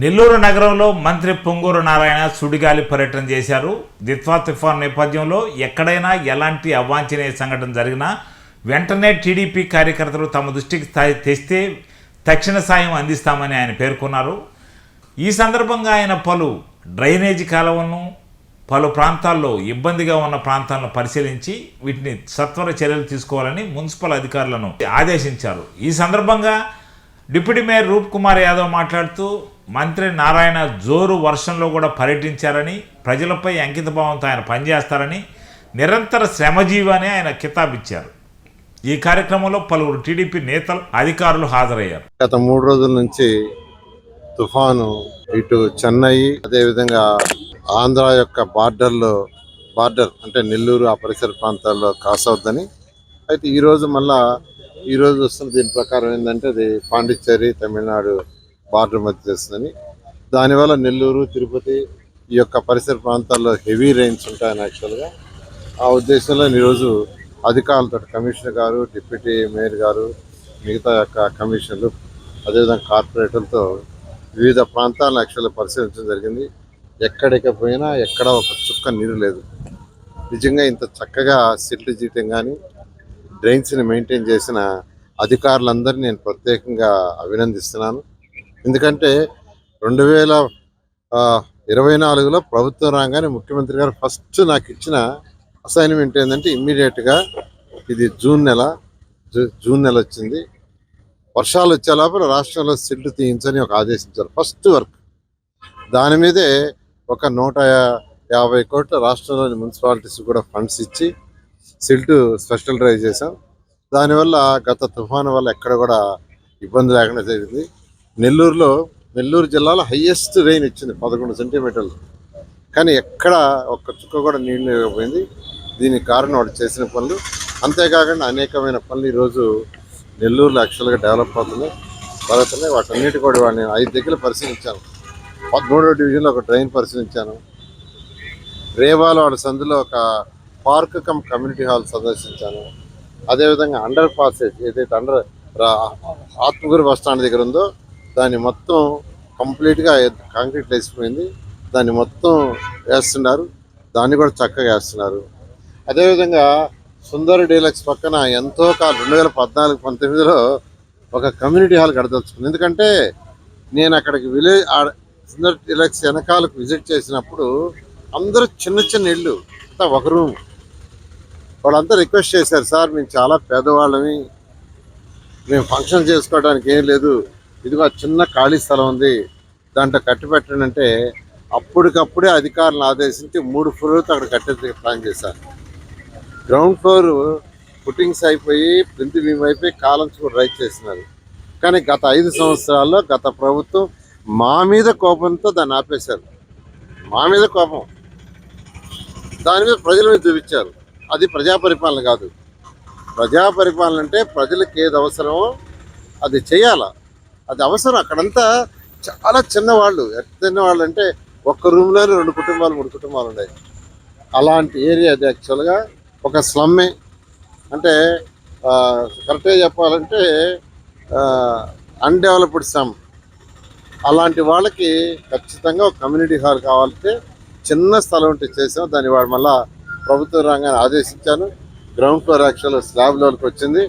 నెల్లూరు నగరంలో మంత్రి పొంగూరు నారాయణ సుడిగాలి పర్యటన చేశారు. దిత్వా తుఫాన్ నేపథ్యంలో ఎక్కడైనా ఎలాంటి అవాంఛనీయ సంఘటన జరిగినా వెంటనే టీడీపీ కార్యకర్తలు తమ దృష్టికి తెస్తే తక్షణ సాయం అందిస్తామని ఆయన పేర్కొన్నారు. ఈ సందర్భంగా ఆయన పలు డ్రైనేజీ కాలువలను పలు ప్రాంతాల్లో ఇబ్బందిగా ఉన్న ప్రాంతాలను పరిశీలించి వీటిని సత్వర చర్యలు తీసుకోవాలని మున్సిపల్ అధికారులను ఆదేశించారు. ఈ సందర్భంగా డిప్యూటీ మేయర్ రూప్ కుమార్ యాదవ్ మాట్లాడుతూ మంత్రి నారాయణ జోరు వర్షంలో కూడా పర్యటించారని ప్రజలపై అంకితభావంతో ఆయన పనిచేస్తారని నిరంతర శ్రమజీవి ఆయన కితాబిచ్చారు. ఈ కార్యక్రమంలో పలువురు టీడీపీ నేతలు అధికారులు హాజరయ్యారు. గత మూడు రోజుల నుంచి తుఫాను ఇటు చెన్నై అదేవిధంగా ఆంధ్ర యొక్క బార్డర్లో బార్డర్ అంటే నెల్లూరు ఆ పరిసర ప్రాంతాల్లో క్రాస్ అవుద్దని అయితే ఈరోజు మళ్ళా ఈ రోజు వస్తున్న దీని ప్రకారం ఏంటంటే అది పాండిచ్చేరి తమిళనాడు బార్డర్ మధ్య చేస్తుందని దానివల్ల నెల్లూరు తిరుపతి ఈ యొక్క పరిసర ప్రాంతాల్లో హెవీ రెయిన్స్ ఉంటాయని యాక్చువల్గా. ఆ ఉద్దేశంలో ఈరోజు అధికారులతో కమిషనర్ గారు డిప్యూటీ మేయర్ గారు మిగతా యొక్క కమిషనర్లు అదేవిధంగా కార్పొరేటర్లతో వివిధ ప్రాంతాలను యాక్చువల్గా పరిశీలించడం జరిగింది. ఎక్కడికి పోయినా ఎక్కడ ఒక చుక్క నీరు లేదు. నిజంగా ఇంత చక్కగా సిల్ట్ జీటం కానీ డ్రైన్స్ని మెయింటైన్ చేసిన అధికారులందరినీ నేను ప్రత్యేకంగా అభినందిస్తున్నాను. ఎందుకంటే రెండు వేల ఇరవై నాలుగులో ప్రభుత్వం రాగానే ముఖ్యమంత్రి గారు ఫస్ట్ నాకు ఇచ్చిన అసైన్మెంట్ ఏంటంటే ఇమ్మీడియట్గా ఇది జూన్ నెల జూ- జూన్ నెల వచ్చింది. వర్షాలు వచ్చే లోపల రాష్ట్రంలో సిల్ట్ తీయించని ఒక ఆదేశించారు ఫస్ట్ వర్క్. దాని మీదే ఒక నూట యాభై కోట్ల రాష్ట్రంలోని మున్సిపాలిటీస్ కూడా ఫండ్స్ ఇచ్చి సిల్ట్ స్పెషల్ డ్రైవ్ చేశాం. దానివల్ల గత తుఫాను వల్ల ఎక్కడ కూడా ఇబ్బంది లేకుండా జరిగింది. నెల్లూరులో నెల్లూరు జిల్లాలో హయ్యెస్ట్ రెయిన్ ఇచ్చింది పదకొండు సెంటీమీటర్లు కానీ ఎక్కడ ఒక్క చుక్క కూడా నీళ్ళు లేకపోయింది. దీనికి కారణం వాడు చేసిన పనులు. అంతేకాకుండా అనేకమైన పనులు ఈరోజు నెల్లూరులో యాక్చువల్గా డెవలప్ అవుతున్నాయి. పడుతున్నాయి వాటన్నిటి కూడా వాడిని ఐదు దగ్గర పరిశీలించాను. పదమూడో డివిజన్లో ఒక డ్రైన్ పరిశీలించాను. రేవాలో వాడి సందులో ఒక పార్క్ కమ్ కమ్యూనిటీ హాల్ సందర్శించాను. అదేవిధంగా అండర్ పాసేజ్ ఏదైతే అండర్ ఆత్మగురు బస్ స్టాండ్ దగ్గర ఉందో దాన్ని మొత్తం కంప్లీట్గా కాంక్రీట్ వేసిపోయింది. దాన్ని మొత్తం వేస్తున్నారు. దాన్ని కూడా చక్కగా వేస్తున్నారు. అదేవిధంగా సుందర్ డీలక్స్ పక్కన ఎంతో కాలం రెండు వేల పద్నాలుగు పంతొమ్మిదిలో ఒక కమ్యూనిటీ హాల్ కడదలుచుకుంది. ఎందుకంటే నేను అక్కడికి విలేజ్ సుందర్ డీలక్స్ వెనకాలకు విజిట్ చేసినప్పుడు అందరూ చిన్న చిన్న ఇళ్ళు అంతా ఒక రూమ్. వాళ్ళంతా రిక్వెస్ట్ చేశారు సార్ మేము చాలా పేదవాళ్ళని మేము ఫంక్షన్ చేసుకోవడానికి ఏం లేదు. ఇదిగో చిన్న ఖాళీ స్థలం ఉంది దాంట్లో కట్టి పెట్టండి అంటే అప్పటికప్పుడే అధికారులను ఆదేశించి మూడు ఫ్లోర్తో అక్కడ కట్టేందుకు ప్లాన్ చేశారు. గ్రౌండ్ ఫ్లోర్ ఫుటింగ్స్ అయిపోయి ప్రింతి బీమ్ అయిపోయి కాలమ్స్ కూడా రైట్ చేసినారు కానీ గత ఐదు సంవత్సరాల్లో గత ప్రభుత్వం మా మీద కోపంతో దాన్ని ఆపేశారు. మా మీద కోపం. దాని మీద ప్రజల మీద చూపించారు. అది ప్రజా పరిపాలన కాదు. ప్రజా పరిపాలన అంటే ప్రజలకు ఏది అవసరమో అది చేయాల? అది అవసరం. అక్కడంతా చాలా చిన్నవాళ్ళు ఎంత చిన్నవాళ్ళు అంటే ఒక్క రూమ్లోనే రెండు కుటుంబాలు మూడు కుటుంబాలు ఉన్నాయి. అలాంటి ఏరియా అది యాక్చువల్గా ఒక స్లమ్మే. అంటే కరెక్ట్గా చెప్పాలంటే అన్డెవలప్డ్ సమ్ అలాంటి వాళ్ళకి ఖచ్చితంగా ఒక కమ్యూనిటీ హాల్ కావాలంటే చిన్న స్థలం ఉంటే చేసాం. దాన్ని వాడు మళ్ళీ ప్రభుత్వ రంగాన్ని ఆదేశించాను. గ్రౌండ్ ఫ్లోర్ యాక్చువల్ స్లాబ్ లెవెల్కి వచ్చింది.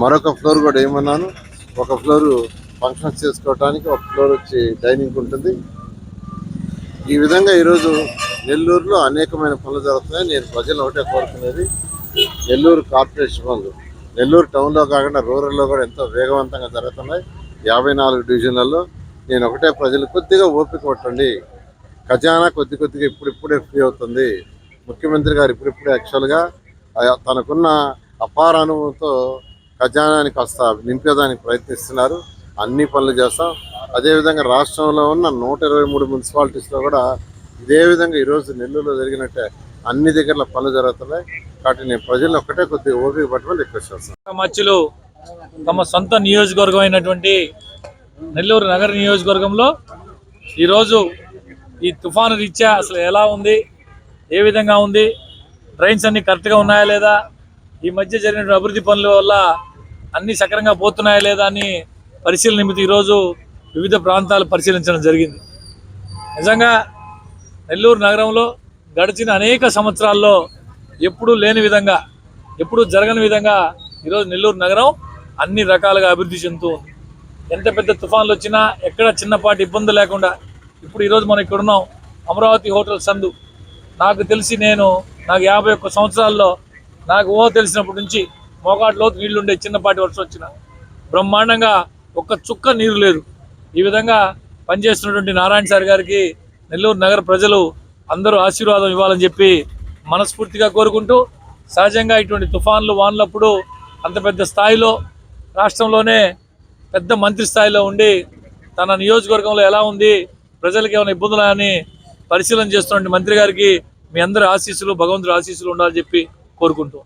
మరొక ఫ్లోర్ కూడా ఏమన్నాను ఒక ఫ్లోర్ ఫంక్షన్స్ చేసుకోవడానికి ఒక ఫ్లోర్ వచ్చి డైనింగ్ ఉంటుంది. ఈ విధంగా ఈరోజు నెల్లూరులో అనేకమైన పనులు జరుగుతున్నాయి. నేను ప్రజలు ఒకటే కోరుకునేది నెల్లూరు కార్పొరేషన్ పనులు. నెల్లూరు టౌన్లో కాకుండా రూరల్లో కూడా ఎంతో వేగవంతంగా జరుగుతున్నాయి. యాభై నాలుగు డివిజన్లలో నేను ఒకటే ప్రజలు కొద్దిగా ఓపిక కొట్టండి ఖజానా కొద్ది కొద్దిగా ఇప్పుడిప్పుడే ఫ్రీ అవుతుంది. ముఖ్యమంత్రి గారు ఇప్పుడిప్పుడు యాక్చువల్గా తనకున్న అపార అనుభవంతో ఖజానాని కాస్త నింపేదానికి ప్రయత్నిస్తున్నారు. అన్ని పనులు చేస్తాం. అదేవిధంగా రాష్ట్రంలో ఉన్న నూట ఇరవై మూడు మున్సిపాలిటీస్లో కూడా ఇదే విధంగా ఈరోజు నెల్లూరులో జరిగినట్టే అన్ని దగ్గర పనులు జరుగుతున్నాయి. కాబట్టి నేను ప్రజలు ఒక్కటే కొద్దిగా ఓపిక పట్టమని రిక్వెస్ట్ చేస్తాను. మధ్యలు తమ సొంత నియోజకవర్గం అయినటువంటి నెల్లూరు నగర నియోజకవర్గంలో ఈరోజు ఈ తుఫాను రీత్యా అసలు ఎలా ఉంది? ఏ విధంగా ఉంది? ట్రైన్స్ అన్ని కరెక్ట్గా ఉన్నాయా లేదా? ఈ మధ్య జరిగిన అభివృద్ధి పనుల వల్ల అన్ని సక్రంగా పోతున్నాయా లేదా అని పరిశీలన నిమిత్తం ఈరోజు వివిధ ప్రాంతాలు పరిశీలించడం జరిగింది. నిజంగా నెల్లూరు నగరంలో గడిచిన అనేక సంవత్సరాల్లో ఎప్పుడూ లేని విధంగా ఎప్పుడూ జరగని విధంగా ఈరోజు నెల్లూరు నగరం అన్ని రకాలుగా అభివృద్ధి చెందుతూ ఉంది. ఎంత పెద్ద తుఫాన్లు వచ్చినా ఎక్కడ చిన్నపాటి ఇబ్బంది లేకుండా ఇప్పుడు ఈరోజు మనం ఇక్కడ ఉన్నాం. అమరావతి హోటల్ సందు నాకు తెలిసి నేను నాకు యాభై ఒక్క సంవత్సరాల్లో నాకు ఊహ తెలిసినప్పటి నుంచి మోకాటి నీళ్ళుండే చిన్నపాటి వర్షం వచ్చిన. బ్రహ్మాండంగా ఒక్క చుక్క నీరు లేదు. ఈ విధంగా పనిచేస్తున్నటువంటి నారాయణ సార్ గారికి నెల్లూరు నగర ప్రజలు అందరూ ఆశీర్వాదం ఇవ్వాలని చెప్పి మనస్ఫూర్తిగా కోరుకుంటూ సహజంగా ఇటువంటి తుఫాన్లు వానలప్పుడు అంత పెద్ద స్థాయిలో రాష్ట్రంలోనే పెద్ద మంత్రి స్థాయిలో ఉండి తన నియోజకవర్గంలో ఎలా ఉంది ప్రజలకు ఏమైనా ఇబ్బందులు అని పరిశీలన చేస్తున్నటువంటి మంత్రి గారికి మీ అందరి ఆశీస్సులు భగవంతుడి ఆశీస్సులు ఉండాలని చెప్పి కోరుకుంటూ